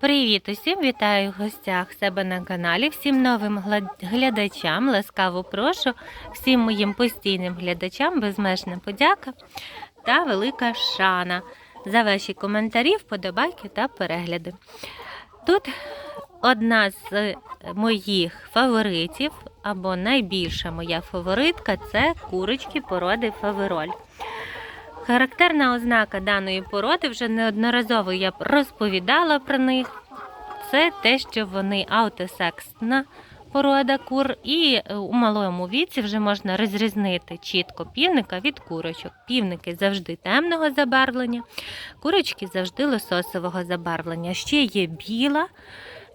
Привіт усім! Вітаю в гостях себе на каналі. Всім новим глядачам ласкаво прошу, всім моїм постійним глядачам безмежна подяка та велика шана за ваші коментарі, вподобайки та перегляди. Тут одна з моїх фаворитів, або найбільша моя фаворитка це курочки породи фавероль. Характерна ознака даної породи, вже неодноразово я розповідала про них. Це те, що вони аутосексна порода кур, і е, у малому віці вже можна розрізнити чітко півника від курочок. Півники завжди темного забарвлення, курочки завжди лососового забарвлення. Ще є біла,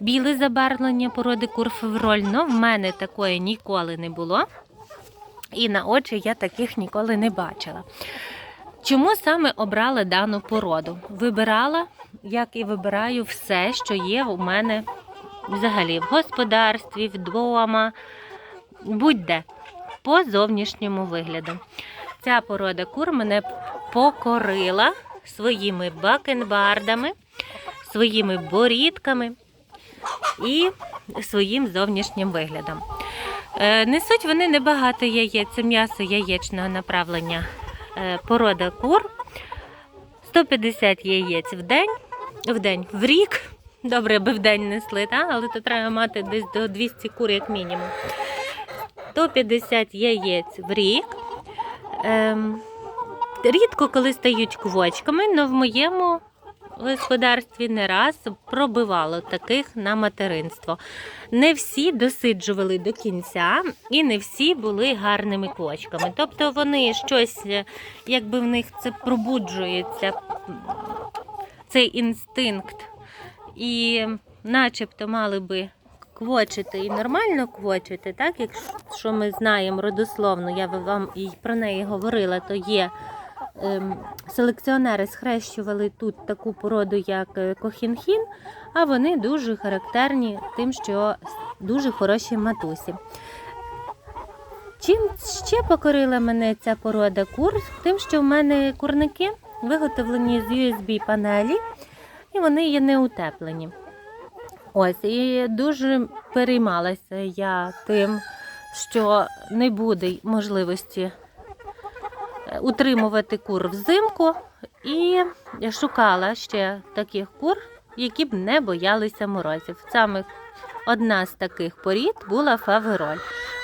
біле забарвлення породи кур февроль, але в мене такої ніколи не було. І на очі я таких ніколи не бачила. Чому саме обрала дану породу? Вибирала, як і вибираю все, що є у мене взагалі в господарстві, вдома, будь-де, по зовнішньому вигляду. Ця порода кур мене покорила своїми бакенбардами, своїми борідками і своїм зовнішнім виглядом. Е, Несуть вони небагато яєць, це м'ясо яєчного направлення порода кур. 150 яєць в день, в день, в рік. Добре, аби в день несли, та? але то треба мати десь до 200 кур, як мінімум. 150 яєць в рік. Ем, рідко коли стають квочками, але в моєму господарстві не раз пробивало таких на материнство. Не всі досиджували до кінця і не всі були гарними квочками. Тобто вони щось, е, якби в них це пробуджується, цей інстинкт, і начебто мали би квочити і нормально квочити, так? Якщо ми знаємо родословно, я вам і про неї говорила, то є селекціонери схрещували тут таку породу, як е, кохінхін, а вони дуже характерні тим, що дуже хороші матусі. Чим ще покорила мене ця порода кур? Тим, що в мене курники виготовлені з USB панелі, і вони є неутеплені. Ось, і дуже переймалася я тим, що не буде можливості утримувати кур взимку, і шукала ще таких кур, які б не боялися морозів. Саме одна з таких порід була фавероль.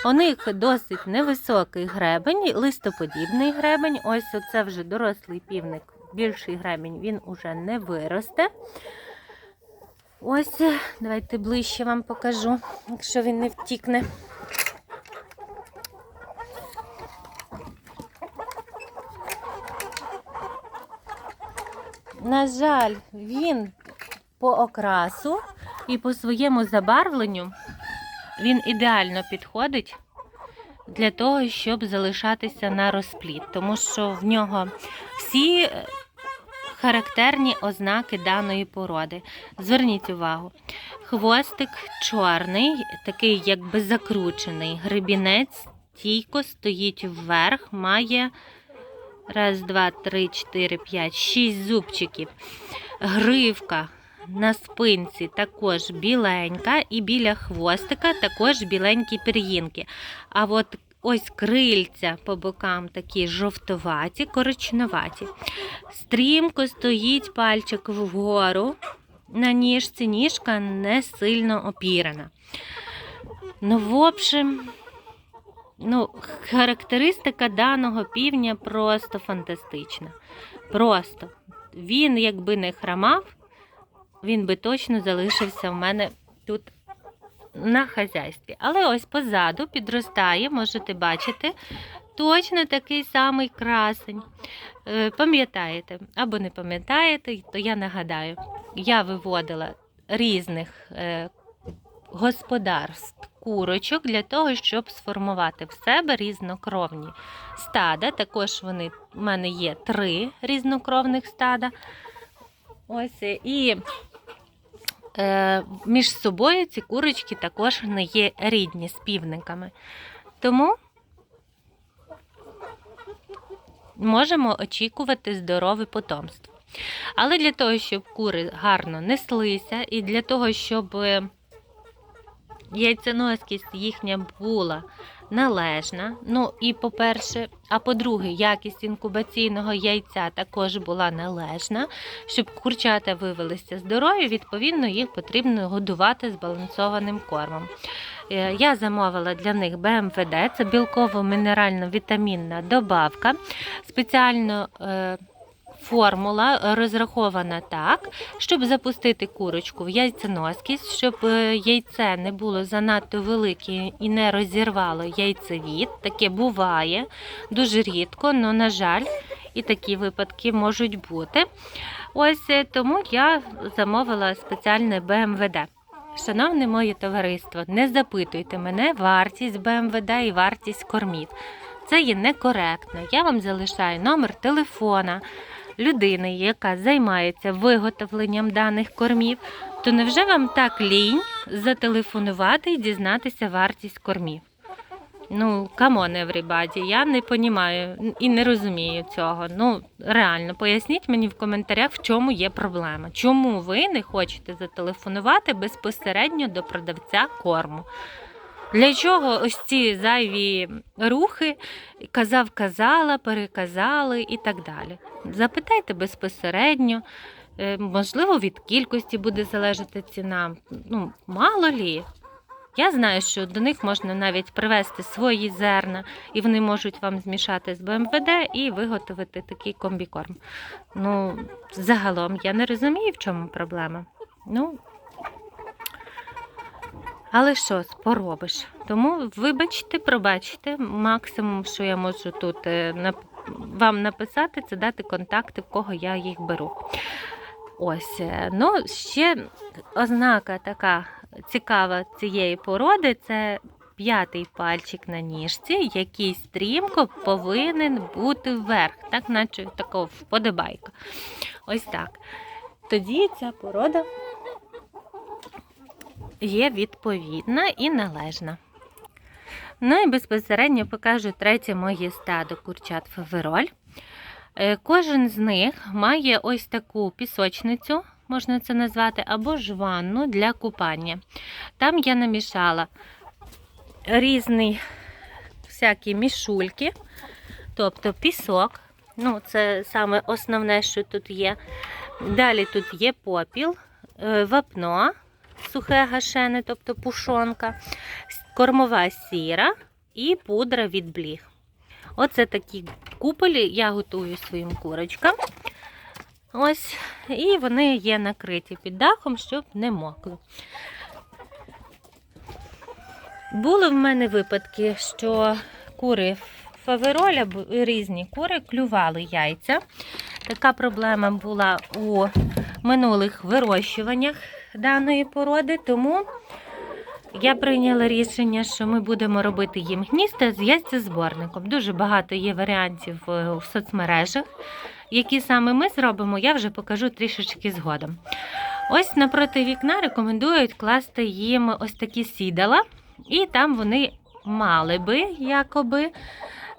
У них досить невисокий гребень, листоподібний гребень. Ось це вже дорослий півник, більший гребень він уже не виросте. Ось, давайте ближче вам покажу, якщо він не втікне. На жаль, він по окрасу і по своєму забарвленню він ідеально підходить для того, щоб залишатися на розплід, тому що в нього всі е, характерні ознаки даної породи. Зверніть увагу, хвостик чорний, такий якби закручений, гребінець стійко стоїть вверх, має раз, два, три, чотири, п'ять, шість зубчиків. Гривка на спинці також біленька, і біля хвостика також біленькі пір'їнки. А от ось крильця по бокам такі жовтоваті, коричневаті. Стрімко стоїть пальчик вгору на ніжці, ніжка не сильно опірана. Ну, в общем, ну, характеристика даного півня просто фантастична. Просто він, якби не хромав, він би точно залишився в мене тут на хазяйстві. Але ось позаду підростає, можете бачити, точно такий самий красень. Е, Пам'ятаєте або не пам'ятаєте, то я нагадаю, я виводила різних е, господарств курочок для того, щоб сформувати в себе різнокровні стада. Також вони в мене є три різнокровних стада. Ось е, і е, між собою ці курочки також не є рідні з півниками. Тому можемо очікувати здорове потомство. Але для того, щоб кури гарно неслися, і для того, щоб е, яйценоскість їхня була належна. Ну і по-перше, а по-друге, якість інкубаційного яйця також була належна. Щоб курчата вивелися здорові, відповідно, їх потрібно годувати збалансованим кормом. Е, Я замовила для них БМВД, це білково-мінерально-вітамінна добавка. Спеціально е, формула розрахована так, щоб запустити курочку в яйценоскість, щоб е, яйце не було занадто велике і не розірвало яйцевід. Таке буває дуже рідко, але, на жаль, і такі випадки можуть бути. Ось е, тому я замовила спеціальне БМВД. Шановне моє товариство, не запитуйте мене вартість БМВД і вартість кормів. Це є некоректно. Я вам залишаю номер телефона людини, яка займається виготовленням даних кормів. То невже вам так лінь зателефонувати і дізнатися вартість кормів? Ну, камон, everybody, я не понімаю і не розумію цього. Ну, реально, поясніть мені в коментарях, в чому є проблема. Чому ви не хочете зателефонувати безпосередньо до продавця корму? Для чого ось ці зайві рухи, казав, казала, переказали і так далі. Запитайте безпосередньо, Е, можливо, від кількості буде залежати ціна. Ну, мало лі. Я знаю, що до них можна навіть привезти свої зерна, і вони можуть вам змішати з БМВД і виготовити такий комбікорм. Ну, загалом я не розумію, в чому проблема. Ну, але що поробиш. Тому вибачте, пробачте. Максимум, що я можу тут е, вам написати, це дати контакти, в кого я їх беру. Ось, е, ну, ще ознака така цікава цієї породи це п'ятий пальчик на ніжці, який стрімко повинен бути вверх, так наче така вподобайка. Ось так. Тоді ця порода є відповідна і належна. Ну і безпосередньо покажу третє моє стадо курчат фавероль. Е, Кожен з них має ось таку пісочницю, можна це назвати, або ж ванну для купання. Там я намішала різні всякі мішульки, тобто пісок. Ну, це саме основне, що тут є. Далі тут є попіл, е, вапно, сухе гашене, тобто пушонка, кормова сіра і пудра від бліг. Оце такі куполі я готую своїм курочкам. Ось, і вони є накриті під дахом, щоб не мокли. Були в мене випадки, що кури фавероля, різні кури клювали яйця. Така проблема була у минулих вирощуваннях даної породи, тому я прийняла рішення, що ми будемо робити їм гнізда з яйцезборником. Дуже багато є варіантів е, в соцмережах. Які саме ми зробимо, я вже покажу трішечки згодом. Ось напроти вікна рекомендують класти їм ось такі сідала, і там вони мали би якоби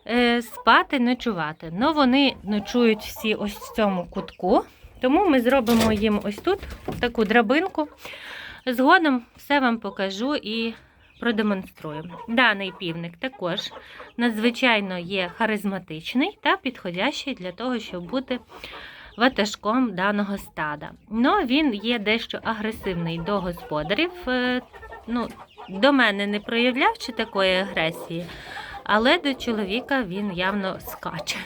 е, спати, ночувати. Но вони ночують всі ось в цьому кутку. Тому ми зробимо їм ось тут таку драбинку. Згодом все вам покажу і продемонструю. Даний півник також надзвичайно є харизматичний та підходящий для того, щоб бути ватажком даного стада. Но він є дещо агресивний до господарів. Е, Ну, до мене не проявляв чи такої агресії, але до чоловіка він явно скаче.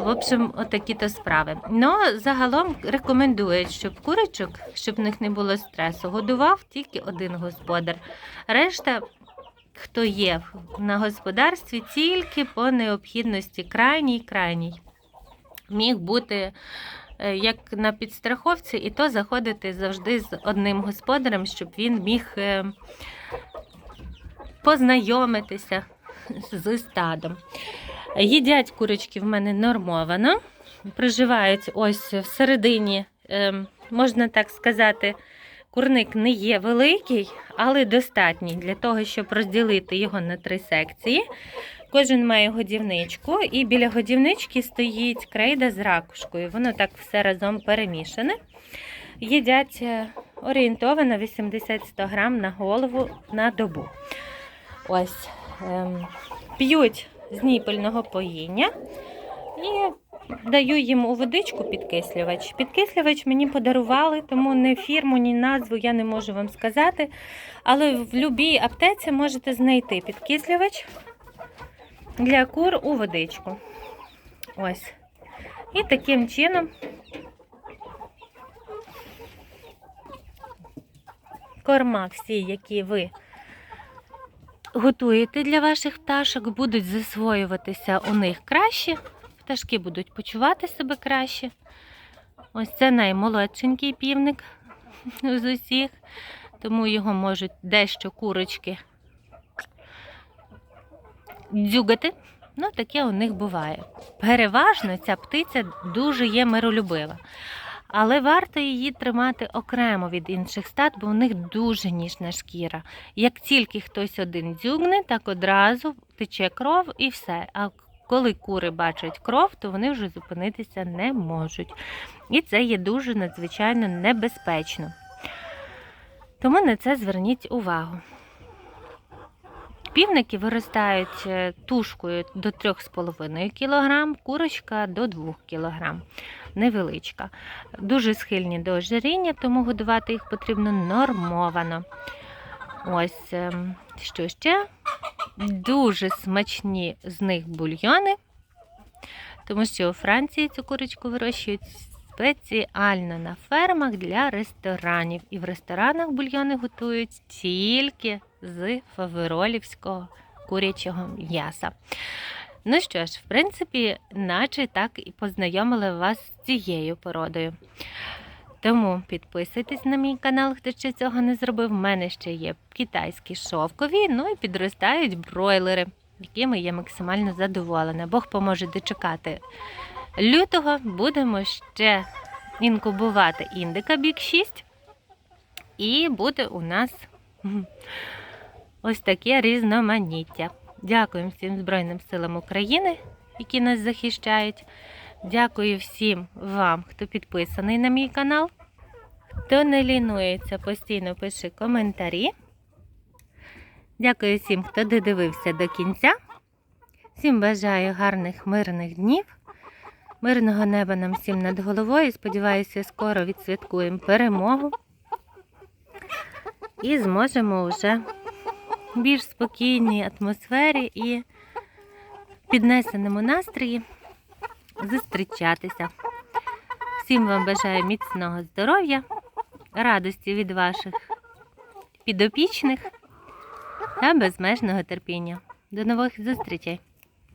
В общем, отакі то справи. Ну, загалом рекомендують, щоб курочок, щоб в них не було стресу, годував тільки один господар. Решта, хто є на господарстві, тільки по необхідності крайній крайній. Міг бути е, як на підстраховці, і то заходити завжди з одним господарем, щоб він міг е, познайомитися з стадом. Їдять курочки в мене нормовано. Проживають ось всередині, ем, можна так сказати, курник не є великий, але достатній для того, щоб розділити його на три секції. Кожен має годівничку, і біля годівнички стоїть крейда з ракушкою. Воно так все разом перемішане. Їдять е, орієнтовано 80-100 грам на голову на добу. Ось ем, п'ють з ніпельного поїння і даю їм у водичку підкислювач. Підкислювач мені подарували, тому ні фірму, ні назву я не можу вам сказати. Але в будь-якій аптеці можете знайти підкислювач для кур у водичку. Ось. І таким чином корма всі, які ви готуєте для ваших пташок, будуть засвоюватися у них краще. Пташки будуть почувати себе краще. Ось це наймолодшенький півник з усіх, тому його можуть дещо курочки дзюгати. Ну, таке у них буває. Переважно ця птиця дуже є миролюбива. Але варто її тримати окремо від інших стад, бо у них дуже ніжна шкіра. Як тільки хтось один дзюгне, так одразу тече кров і все. А коли кури бачать кров, то вони вже зупинитися не можуть. І це є дуже надзвичайно небезпечно. Тому на це зверніть увагу. Півники виростають е, тушкою до 3,5 кг, курочка до 2 кг. Невеличка. Дуже схильні до ожиріння, тому годувати їх потрібно нормовано. Ось ем, що ще? Дуже смачні з них бульйони, тому що у Франції цю курочку вирощують спеціально на фермах для ресторанів. І в ресторанах бульйони готують тільки з фаверолівського курячого м'яса. Ну що ж, в принципі, наче так і познайомила вас з цією породою. Тому підписуйтесь на мій канал, хто ще цього не зробив. У мене ще є китайські шовкові, ну і підростають бройлери, якими я максимально задоволена. Бог поможе дочекати лютого. Будемо ще інкубувати індика бік 6. І буде у нас ось таке різноманіття. Дякую всім Збройним силам України, які нас захищають. Дякую всім вам, хто підписаний на мій канал. Хто не лінується, постійно пише коментарі. Дякую всім, хто додивився до кінця. Всім бажаю гарних мирних днів, мирного неба нам всім над головою. Сподіваюся, скоро відсвяткуємо перемогу і зможемо вже більш спокійній атмосфері і піднесеному настрої зустрічатися. Всім вам бажаю міцного здоров'я, радості від ваших підопічних та безмежного терпіння. До нових зустрічей!